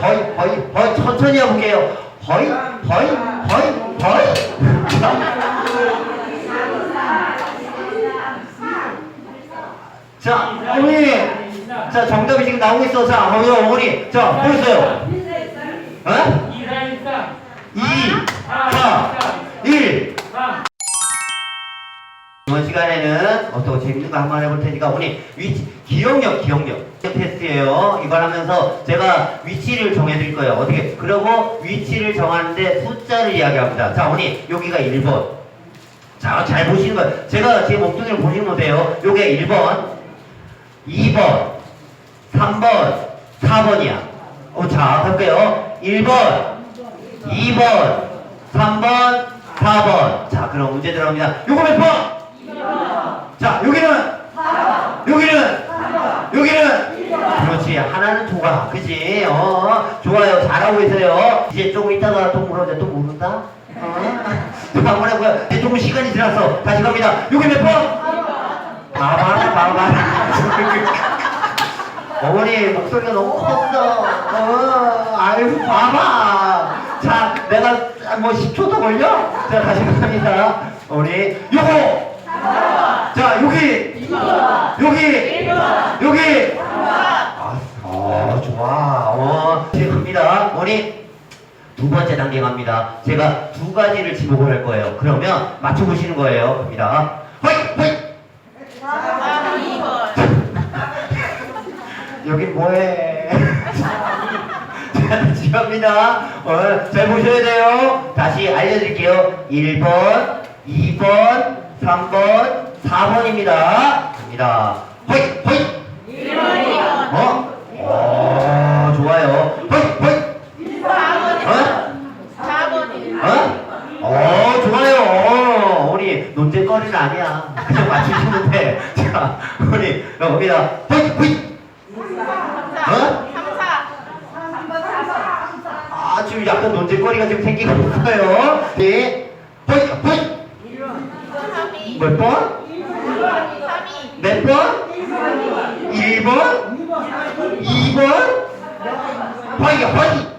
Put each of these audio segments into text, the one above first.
허이, 허이, 허이, 천천히 해볼게요. 허이, 허이, 허이, 허이. 자, 어머니. 자, 정답이 지금 나오고 있어. 자, 어머니, 어머니. 자, 보여주세요. 어? 2, 어떤 재밌는 거 한번 해볼 테니까 어머니 위치 기억력 기억력 테스트예요. 이걸 하면서 제가 위치를 정해드릴 거예요. 어떻게? 그리고 위치를 정하는데 숫자를 이야기합니다. 자, 어머니 여기가 1번. 자, 잘 보시는 거예요. 제가 제 목소리를 보시면 못해요. 요게 1번, 2번, 3번, 4번이야. 어, 자, 할게요. 1번, 2번, 3번, 4번. 자, 그럼 문제 들어갑니다. 요거 몇 번? 자, 여기는? 여기는? 여기는? 그렇지. 하나는 도가. 그지? 어, 좋아요. 잘하고 계세요. 이제 조금 있다가 또 물어보자. 또 모른다? 어? 또 한번 해보요. 이제 조금 시간이 지났어. 다시 갑니다. 여기 몇 번? 봐봐, 봐봐. 어머니 목소리가 너무 컸어. 어, 아유 봐봐. 자, 내가 뭐 10초 더 걸려? 자, 다시 갑니다. 어머니, 요거. 자, 여기. 여기. 여기. 아, 어, 좋아. 어, 이제 갑니다. 어머니. 두 번째 단계 갑니다. 제가 두 가지를 지목을 할 거예요. 그러면 맞춰보시는 거예요. 갑니다. 허이! 허이! 여기 뭐해? 자, 다시 갑니다. 어, 잘 보셔야 돼요. 다시 알려드릴게요. 1번, 2번, 3번, 4번입니다. 갑니다. 허이! 허이! 어? 어, 좋아요. 허이! 허이! 어? 어? 어, 좋아요. 어, 우리 논쟁거리는 아니야. 그냥 맞추시면 돼. 자, 우리! 허이! 어? 아, 지금 약간 논쟁거리가 지금 생기고 있어요. 네. 허이! 몇 번? 몇 번? 1번? 2번? 허이! 허이!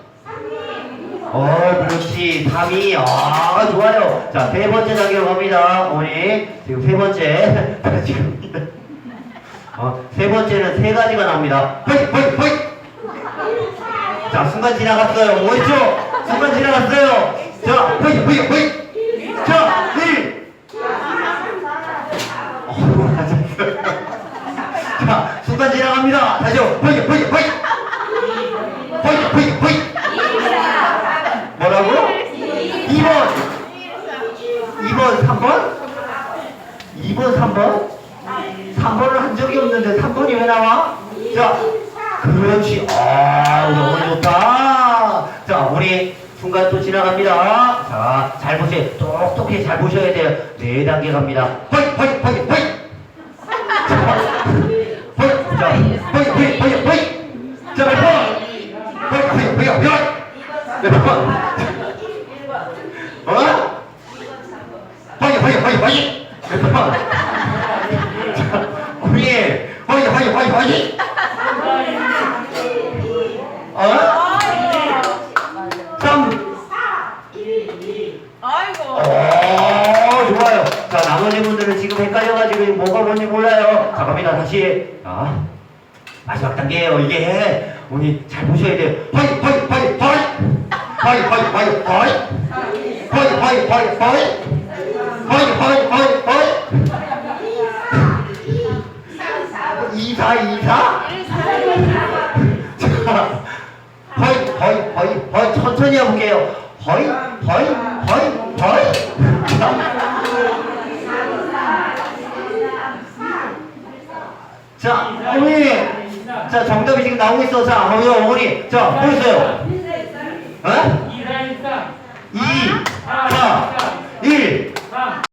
어, 그렇지. 3이. 아, 좋아요. 자, 세 번째 단계로 갑니다. 어머니. 지금 세 번째. 어, 세 번째는 세 가지가 나옵니다. 허이, 허이, 허이! 자, 순간 지나갔어요. 뭐였죠? 순간 지나갔어요. 자, 허이, 허이, 허이! 자, 1! 어, 맞았어요. 자, 순간 지나갑니다. 다시요. 허이, 허이, 허이! 허이, 허이, 허이! 뭐라고? 2번! 2번, 3번? 2번, 3번? 3번을 한 적이 없는데 3번이 왜 나와? 자, 그렇지. 아, 어머니 좋다. 자, 우리 순간 또 지나갑니다. 자, 잘 보세요. 똑똑히 잘 보셔야 돼요. 네 단계 갑니다. 허이, 허이, 허이, 허이! 자, 허이, 자, 허이, 허이, 허이, 허이! 자, 몇 번? 허이, 허이, 허이, 허이! 몇 번? 어? 허이, 허이, 허이, 허이! 예. 어머니, 허이, 허이, 허이, 허이. 어? 참. 아이고. 오, 좋아요. 자, 나머지 분들은 지금 헷갈려가지고 뭐가 뭔지 몰라요. 잠깐만, 다시. 아, 마지막 단계예요, 이게. 어머니, 잘 보셔야 돼요. 허이, 허이, 허이, 허이. 허이, 허이, 허이, 허이. 허이, 허이, 허이, 허이. 허이, 허이, 허이, 허이. 이사, 이사. 자, 허이, 허이, 허이, 허이, 천천히 해볼게요. 허이, 허이, 허이, 허이. 자, 어머니. 자, 정답이 지금 나오고 있어. 자, 어머니, 어머니. 자, 보여주세요. 어? 2, 4, 1, 3. 2, 4, Come.